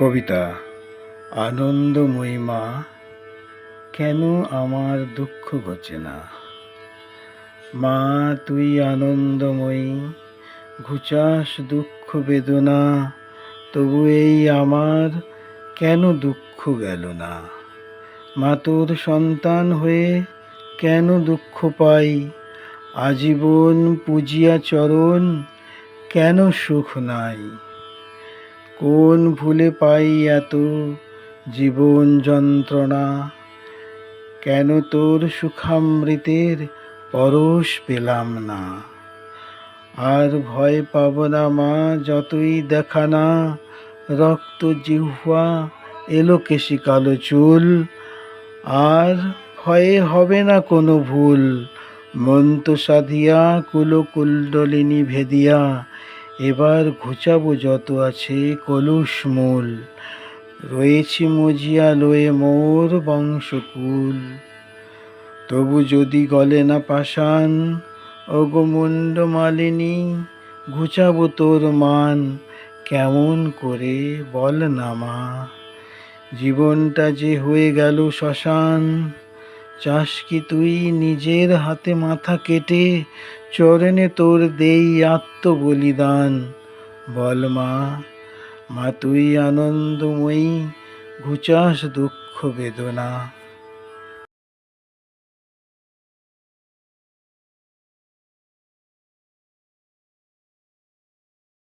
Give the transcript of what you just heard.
কবিতা, আনন্দময়ী মা, কেন আমার দুঃখ ঘটে না? মা, তুই আনন্দময়ী, ঘুচাস দুঃখ বেদনা, তবু এই আমার কেন দুঃখ গেল না? মা, তোর সন্তান হয়ে কেন দুঃখ পাই? আজীবন পূজিয়া চরণ কেন সুখ নাই? কোন ভুলে পাই এত জীবন যন্ত্রণা? কেন তোর সুখামৃতের পরশ পেলাম না? আর ভয় পাব না মা, যতই দেখা না। রক্ত জিহ্বা এলো কেশি কালো চুল। আর ভয়ে হবে না কোনো ভুল। মন্ত সাধিয়া কুলকুণ্ডলিনী ভেদিয়া এবার ঘুচাবো যত আছে কলুষ মূল। রয়েছি মজিয়া লয়ে মোর বংশকুল। তবু যদি গলে না পাষাণ অগমুণ্ড মালিনী, ঘুচাবো তোর মান, কেমন করে বল না মা। জীবনটা যে হয়ে গেল শ্মশান চাস কি তুই নিজের হাতে মাথা কেটে চরণে তোর দেই আত্ম বলিদান বল মা মা তুই আনন্দময়ী, ঘুচাস দুঃখ বেদনা।